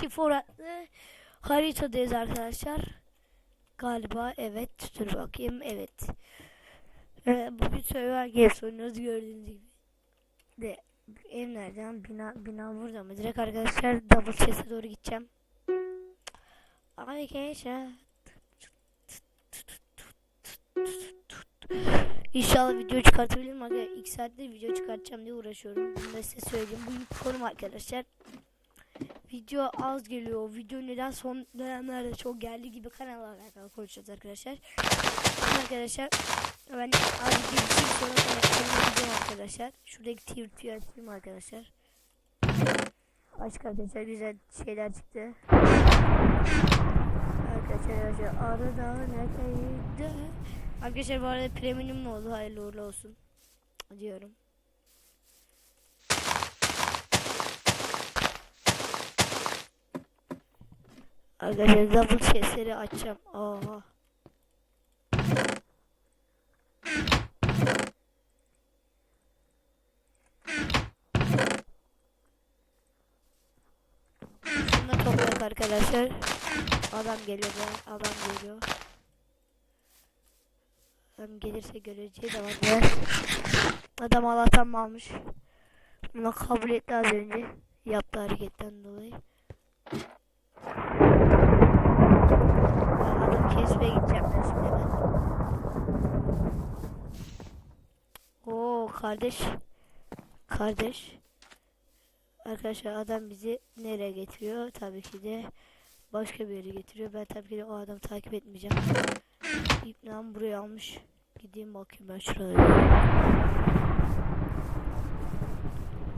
çift oratlı haritadayız arkadaşlar. Galiba evet. Dur bakayım. Evet. Ee, bugün Survivor Games oynuyoruz gördüğünüz gibi. De ev nereden? Bina, bina burada mı? Direkt arkadaşlar double chest'e doğru gideceğim. Arkadaşlar. İnşallah video çıkartabilirim arkadaşlar. İlk saatte video çıkartacağım diye uğraşıyorum. Bunu da size söyleyeyim. Bu konum arkadaşlar. Video az geliyor. Video neden son dönemlerde çok geldi gibi kanalla alakalı konuşacağız arkadaşlar. Arkadaşlar ben az bir şey sonra konuşacağım arkadaşlar. Şuradaki TVP yapayım arkadaşlar. Aşk arkadaşlar güzel şeyler çıktı. Arkadaşlar arada ne kaydı. Arkadaşlar bu arada premium oldu? Hayırlı uğurlu olsun. Diyorum. Arkadaşlar double chest'leri açacağım. Aha. Şunu toplayak arkadaşlar. Adam geliyor be. Adam geliyor. Adam gelirse göreceğiz ama biraz. Adam Allah'tan mı almış? Buna kabul etti az önce. Yaptığı hareketten dolayı. Ben adam kesmeye gideceğim ben şimdi ben. Oo kardeş. Kardeş. Arkadaşlar adam bizi nereye getiriyor? Tabii ki de başka bir yere getiriyor. Ben tabii ki de o adamı takip etmeyeceğim. İpnam buraya almış. Gideyim bakayım ben şuraya.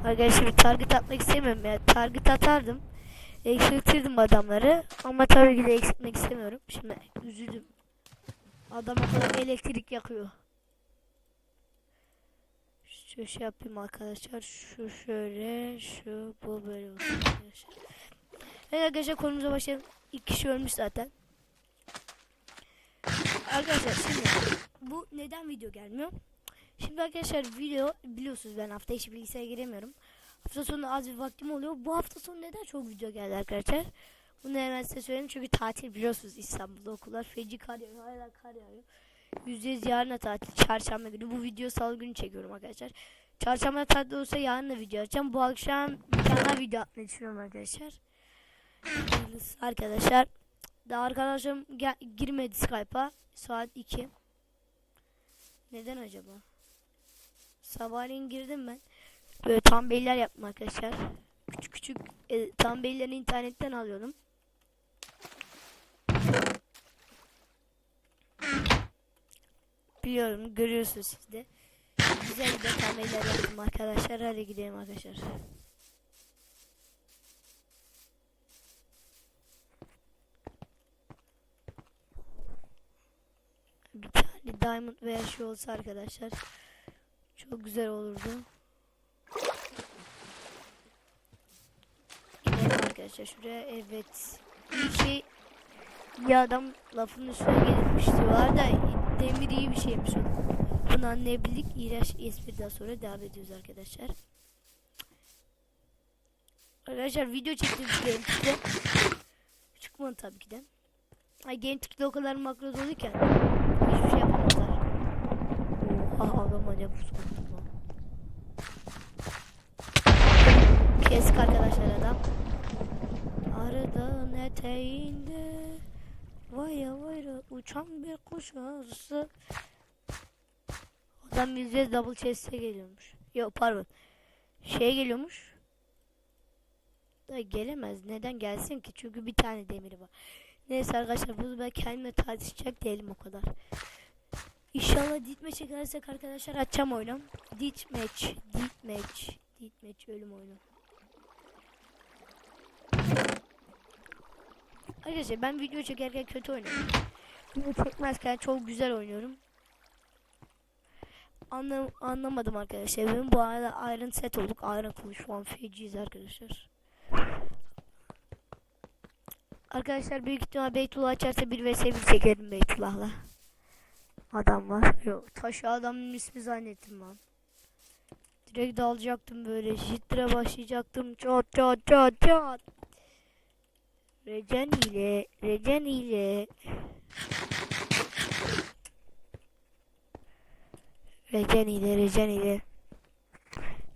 Arkadaşlar bir target atmak istemiyorum ya. Target atardım. Eksiltirdim adamları. Ama tabii ki de eksiltmek istemiyorum. Şimdi üzüldüm. Adam o elektrik yakıyor. Şu şey yapayım arkadaşlar. Şu şöyle. Şu bu böyle olsun arkadaşlar. Evet arkadaşlar konumuza başlayalım. İki kişi ölmüş zaten. Arkadaşlar şimdi bu neden video gelmiyor? Şimdi arkadaşlar video biliyorsunuz ben hafta içi bilgisayara giremiyorum. Hafta sonu az bir vaktim oluyor. Bu hafta sonu neden çok video geldi arkadaşlar? Bunu hemen size söyleyeyim çünkü tatil biliyorsunuz İstanbul'da okullar feci kar yağıyor. Hala kar yağıyor. %100 yarına tatil. Çarşamba günü. Bu video salı günü çekiyorum arkadaşlar. Çarşamba tatil olsa yarın da video açacağım. Bu akşam bir daha video atmayı düşünüyorum arkadaşlar. Arkadaşlar. Daha arkadaşım girmedi Skype'a. Saat 2. Neden acaba? Sabahleyin girdim ben. Böyle tam beyler yaptım arkadaşlar. Küçük küçük e, tam beylerini internetten alıyordum. Biliyorum görüyorsunuz siz de. Güzel bir tam beyler yaptım arkadaşlar. Hadi gidelim arkadaşlar. Bir tane diamond veya şey olsa arkadaşlar. Çok güzel olurdu. Gidelim arkadaşlar şuraya. Evet. Bir şey bir adam lafın üstüne gelmişti. Var da demir iyi bir şeymiş o. Bunu anlayabildik. İğrenç espriden sonra devam ediyoruz arkadaşlar. Arkadaşlar video çektim Gentik'te. Çıkmadı tabii ki de. Ay Gentik'te o kadar makro doluyken hiçbir şey yapamazlar. Oha adama ne bu soktu lan. Kesik arkadaşlar adam. Arada eteğinde Vaya vaya uçan bir kuş arısı Adam yüzde double chest'e geliyormuş. Yok pardon. Şeye geliyormuş. Da gelemez. Neden gelsin ki? Çünkü bir tane demiri var. Neyse arkadaşlar bunu ben kendime tartışacak değilim o kadar. İnşallah ditmeçe gelirsek arkadaşlar açacağım oyunu. Ditmeç, ditmeç, ditmeç ölüm oyunu. Arkadaşlar ben video çekerken kötü oynuyorum. Video çekmezken çok güzel oynuyorum. Anlam anlamadım arkadaşlar. Ben bu arada Iron set olduk. Iron kılıç şu an feciyiz arkadaşlar. Arkadaşlar büyük ihtimal Beytullah açarsa bir vs 1 çekerim Beytullah'la. Adam var. Yok taşı adamın ismi zannettim lan. Direkt dalacaktım böyle. Jitre başlayacaktım. Çat çat çat çat. Recan ile, Recan ile. Recan ile, Recan ile.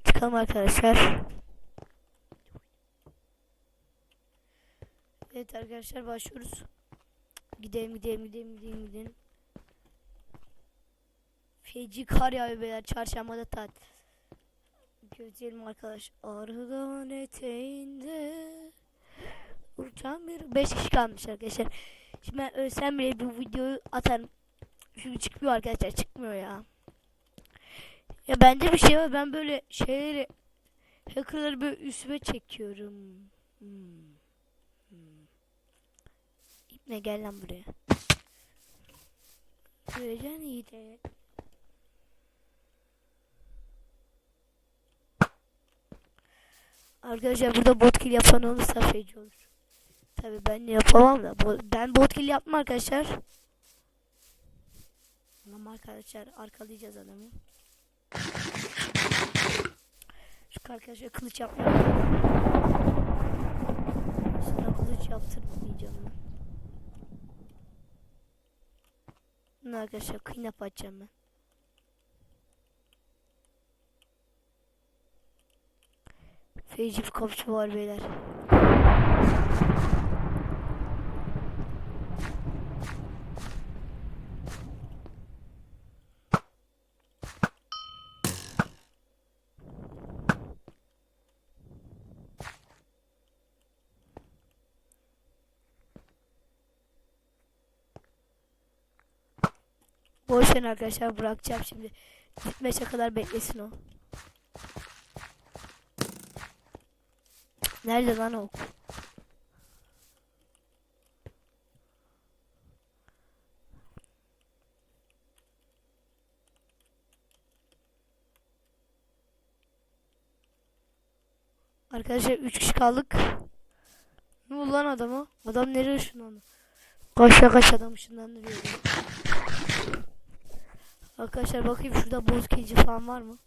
Çıkalım arkadaşlar. Evet arkadaşlar başlıyoruz. Gidelim gidelim gidelim gidelim gidelim. Feci kar yağıyor beyler çarşambada tatil. Gözlerim arkadaş. Arıdan eteğinde 5 kişi kalmış arkadaşlar. Şimdi ben ölsem bile bu videoyu atarım. Çünkü çıkmıyor arkadaşlar çıkmıyor ya. Ya bende bir şey var ben böyle şeyleri hackerları böyle üstüme çekiyorum. Hmm. Hmm. İpne gel lan buraya. Göreceksin iyi de. Arkadaşlar burada bot kill yapan olursa feci olur. Tabi ben yapamam da. Ben bot kill yapmam arkadaşlar. Tamam arkadaşlar arkalayacağız adamı. Şu arkadaşlar kılıç yapmıyorum. Sana kılıç yaptırmayacağım. Bunu arkadaşlar up açacağım ben. Feci bir var beyler. Boş verin arkadaşlar bırakacağım şimdi. Gitmese kadar beklesin o. Nerede lan o? Arkadaşlar 3 kişi kaldık. Ne oldu lan adamı? Adam nereye ışınlandı? Kaçta kaç adam ışınlandırıyor. Arkadaşlar bakayım şurada boz kilici falan var mı?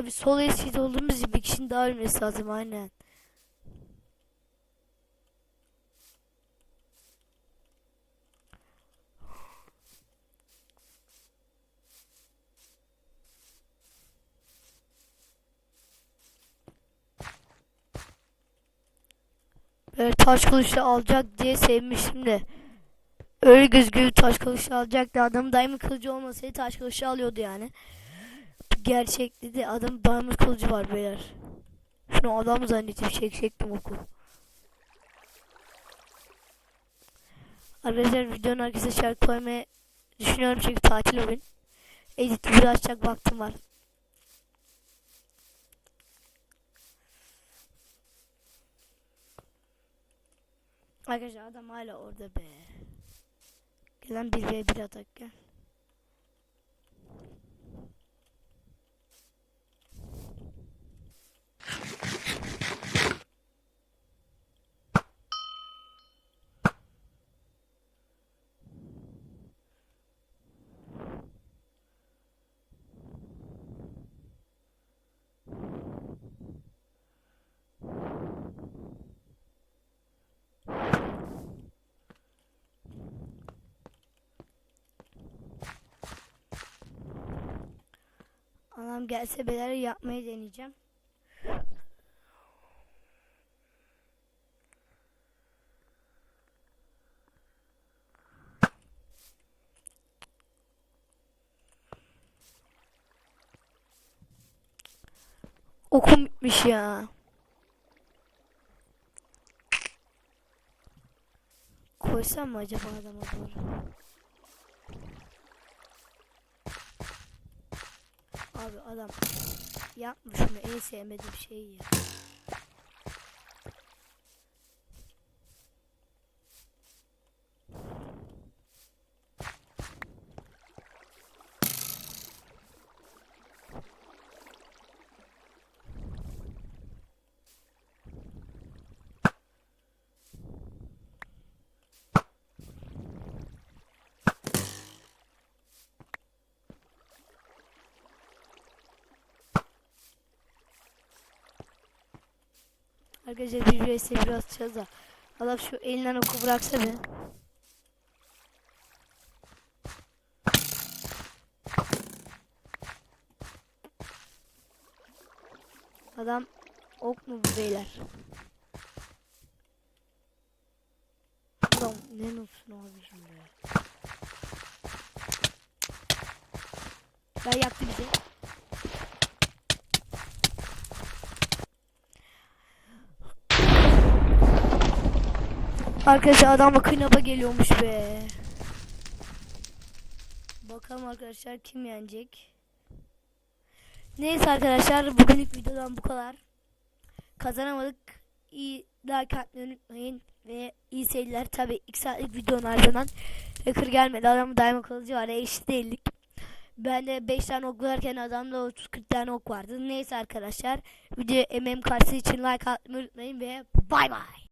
Abi sol eskide olduğumuz gibi bir kişinin daha ölmesi lazım aynen. Böyle taş kılıçla alacak diye sevmiştim de. Öyle gözüküyor taş kılıçla alacaktı. Adam diamond kılıcı olmasaydı taş kılıçla alıyordu yani. Gerçekte de adam diamond kılıcı var beyler. Şunu adam zannettim çekecektim oku. Arkadaşlar videonun arkasına şarkı koymayı düşünüyorum çünkü tatil bugün. Edit video açacak vaktim var. Arkadaşlar adam hala orada be. Gelen 1v1 atak gel. Anam gelse beler yapmayı deneyeceğim. Okum bitmiş ya. Koysam mı acaba adama doğru? Abi adam yapmış şunu en sevmediğim şeyi ya. Arkadaşlar bir vs bir atacağız da Allah şu elinden oku bıraksa bir. Adam ok mu bu beyler? Adam ne nutsun abi şimdi. Ben yaktı bizi. Arkadaşlar adam bakın naba geliyormuş be. Bakalım arkadaşlar kim yenecek. Neyse arkadaşlar bugünlük videodan bu kadar. Kazanamadık. İyi like atmayı unutmayın. Ve iyi seyirler. Tabi 2 saatlik videonun ardından hacker gelmedi. Adamın daima kalıcı var. Eşit değildik. Ben de 5 tane ok varken adamda 30-40 tane ok vardı. Neyse arkadaşlar. Video MM karşısı için like atmayı unutmayın ve bay bay.